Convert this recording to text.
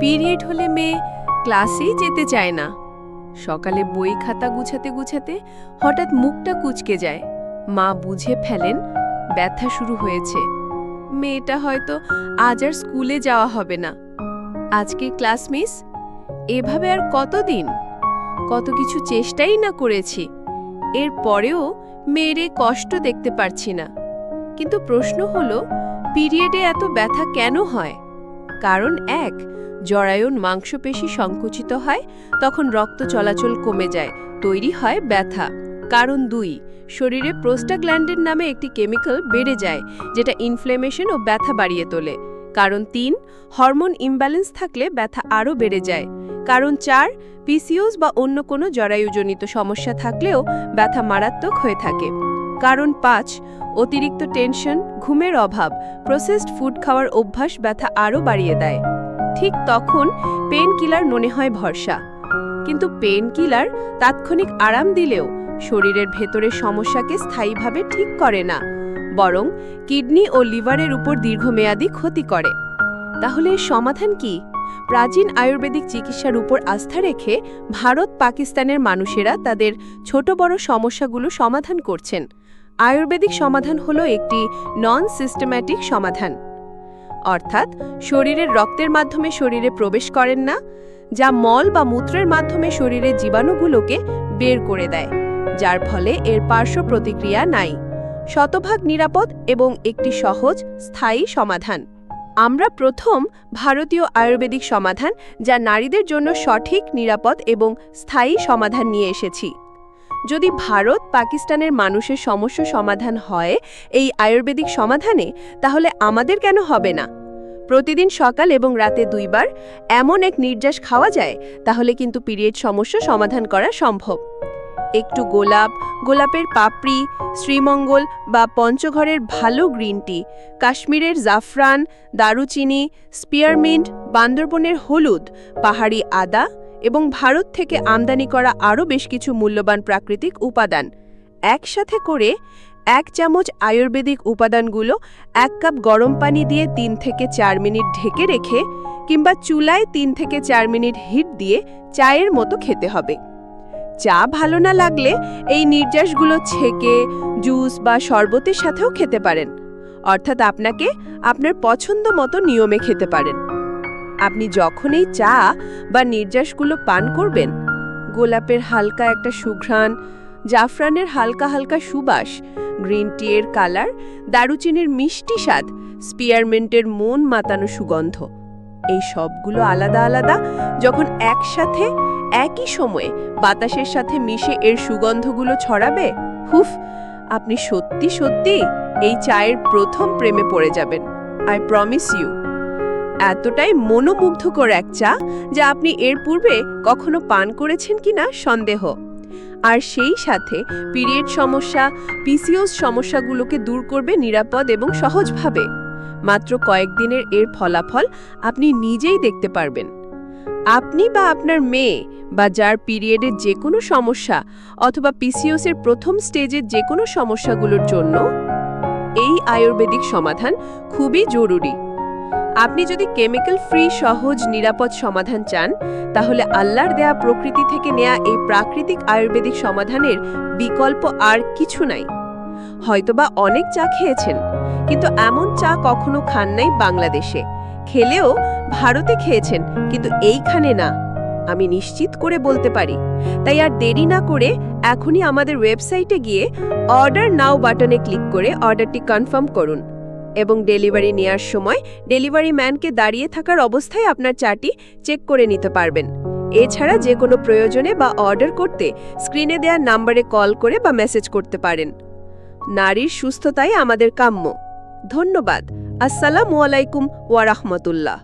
Period হলে মেয়ে ক্লাসেই যেতে চায় না। সকালে বই খাতা গুছাতে গুছাতে হঠাৎ মুখটা কুচকে যায়। মা বুঝে ফেলেন, ব্যথা শুরু হয়েছে। মেয়েটা হয়তো আজ আর স্কুলে যাওয়া হবে না। আজকে ক্লাস মিস? এভাবে আর কতদিন? কত কিছু চেষ্টাই না করেছি। এর পরেও মেয়েরে কষ্ট দেখতে পারছি না। কিন্তু প্রশ্ন হলো, পিরিয়ডে এত ব্যথা কেন হয়? কারণ এক জরায়ুন মাংসপেশি সংকুচিত হয়, তখন রক্ত চলাচল কমে যায়, তৈরি হয় ব্যথা। কারণ দুই, শরীরে প্রোস্টাগ্ল্যান্ডের নামে একটি কেমিক্যাল বেড়ে যায়, যেটা ইনফ্লেমেশন ও ব্যথা বাড়িয়ে তোলে। কারণ তিন, হরমোন ইমব্যালেন্স থাকলে ব্যথা আরও বেড়ে যায়। কারণ চার, পিসিওস বা অন্য কোনো জরায়ুজনিত সমস্যা থাকলেও ব্যথা মারাত্মক হয়ে থাকে। কারণ পাঁচ, অতিরিক্ত টেনশন ঘুমের অভাব প্রসেসড ফুড খাওয়ার অভ্যাস ব্যথা আরও বাড়িয়ে দেয়। ঠিক তখন পেন কিলার মনে হয় ভরসা। কিন্তু পেন কিলার তাৎক্ষণিক আরাম দিলেও শরীরের ভেতরের সমস্যাকে স্থায়ীভাবে ঠিক করে না, বরং কিডনি ও লিভারের উপর দীর্ঘমেয়াদী ক্ষতি করে। তাহলে সমাধান কি? প্রাচীন আয়ুর্বেদিক চিকিৎসার উপর আস্থা রেখে ভারত পাকিস্তানের মানুষেরা তাদের ছোট বড় সমস্যাগুলো সমাধান করছেন। আয়ুর্বেদিক সমাধান হলো একটি নন সিস্টেম্যাটিক সমাধান। অর্থাৎ শরীরের রক্তের মাধ্যমে শরীরে প্রবেশ করেন না, যা মল বা মূত্রের মাধ্যমে শরীরের জীবাণুগুলোকে বের করে দেয়, যার ফলে এর পার্শ্ব প্রতিক্রিয়া নাই। শতভাগ নিরাপদ এবং একটি সহজ, স্থায়ী সমাধান। আমরা প্রথম ভারতীয় আয়ুর্বেদিক সমাধান, যা নারীদের জন্য সঠিক, নিরাপদ এবং স্থায়ী সমাধান নিয়ে এসেছি। যদি ভারত পাকিস্তানের মানুষের সমস্যা সমাধান হয় এই আয়ুর্বেদিক সমাধানে, তাহলে আমাদের কেন হবে না? প্রতিদিন সকাল এবং রাতে দুইবার এমন এক নির্যাস খাওয়া যায়, তাহলে কিন্তু পিরিয়ড সমস্যা সমাধান করা সম্ভব। একটু গোলাপ, গোলাপের পাপড়ি, শ্রীমঙ্গল বা পঞ্চঘরের ভালো গ্রিন টি, কাশ্মীরের জাফরান, দারুচিনি, স্পিয়ারমিন্ট, বান্দরবনের হলুদ, পাহাড়ি আদা এবং ভারত থেকে আমদানি করা আরও বেশ কিছু মূল্যবান প্রাকৃতিক উপাদান একসাথে করে এক চামচ আয়ুর্বেদিক উপাদানগুলো এক কাপ গরম পানি দিয়ে তিন থেকে চার মিনিট ঢেকে রেখে কিংবা চুলায় তিন থেকে চার মিনিট হিট দিয়ে চায়ের মতো খেতে হবে। চা ভালো না লাগলে এই নির্যাসগুলো ছেঁকে, জুস বা শরবতের সাথেও খেতে পারেন। অর্থাৎ আপনাকে আপনার পছন্দ মতো নিয়মে খেতে পারেন। আপনি যখনই চা বা নির্যাসগুলো পান করবেন, গোলাপের হালকা একটা সুঘ্রাণ, জাফরানের হালকা হালকা সুবাস গ্রিন টি এর কালার, দারুচিনির মিষ্টি স্বাদ, স্পিয়ারমেন্টের মন মাতানো সুগন্ধ। এই সবগুলো আলাদা আলাদা, যখন একসাথে, একই সময়ে বাতাসের সাথে মিশে এর সুগন্ধগুলো ছড়াবে, হুফ, আপনি সত্যি সত্যি এই চায়ের প্রথম প্রেমে পড়ে যাবেন। আই প্রমিস ইউ এতটাই মনোমুগ্ধকর এক চা, যা আপনি এর পূর্বে কখনো পান করেছেন কিনা সন্দেহ। আর সেই সাথে পিরিয়ড সমস্যা, পিসিওস সমস্যাগুলোকে দূর করবে নিরাপদ এবং সহজভাবে। মাত্র কয়েকদিনের এর ফলাফল আপনি নিজেই দেখতে পারবেন। আপনি বা আপনার মেয়ে বা যার পিরিয়ডের যে কোনো সমস্যা অথবা পিসিওসের প্রথম স্টেজের যে কোনো সমস্যাগুলোর জন্য এই আয়ুর্বেদিক সমাধান খুবই জরুরি। আপনি যদি কেমিক্যাল ফ্রি, সহজ, নিরাপদ সমাধান চান, তাহলে আল্লাহর দেয়া প্রকৃতি থেকে নেয়া এই প্রাকৃতিক আয়ুর্বেদিক সমাধানের বিকল্প আর কিছু নাই। হয়তোবা অনেক চা খেয়েছেন, কিন্তু এমন চা কখনো খান নাই বাংলাদেশে। খেলেও ভারতে খেয়েছেন, কিন্তু এইখানে না। আমি নিশ্চিত করে বলতে পারি। তাই আর দেরি না করে এখনই আমাদের ওয়েবসাইটে গিয়ে অর্ডার নাও বাটনে ক্লিক করে অর্ডারটি কনফার্ম করুন। এবং ডেলিভারি নেওয়ার সময় ডেলিভারি ম্যানকে দাঁড়িয়ে থাকার অবস্থায় আপনার চাটি চেক করে নিতে পারবেন। এছাড়া যে কোনো প্রয়োজনে বা অর্ডার করতে স্ক্রিনে দেওয়া নাম্বারে কল করে বা মেসেজ করতে পারেন। নারীর সুস্থতাই আমাদের কাম্য। ধন্যবাদ। আসসালামু আলাইকুম ওয়া রাহমাতুল্লাহ।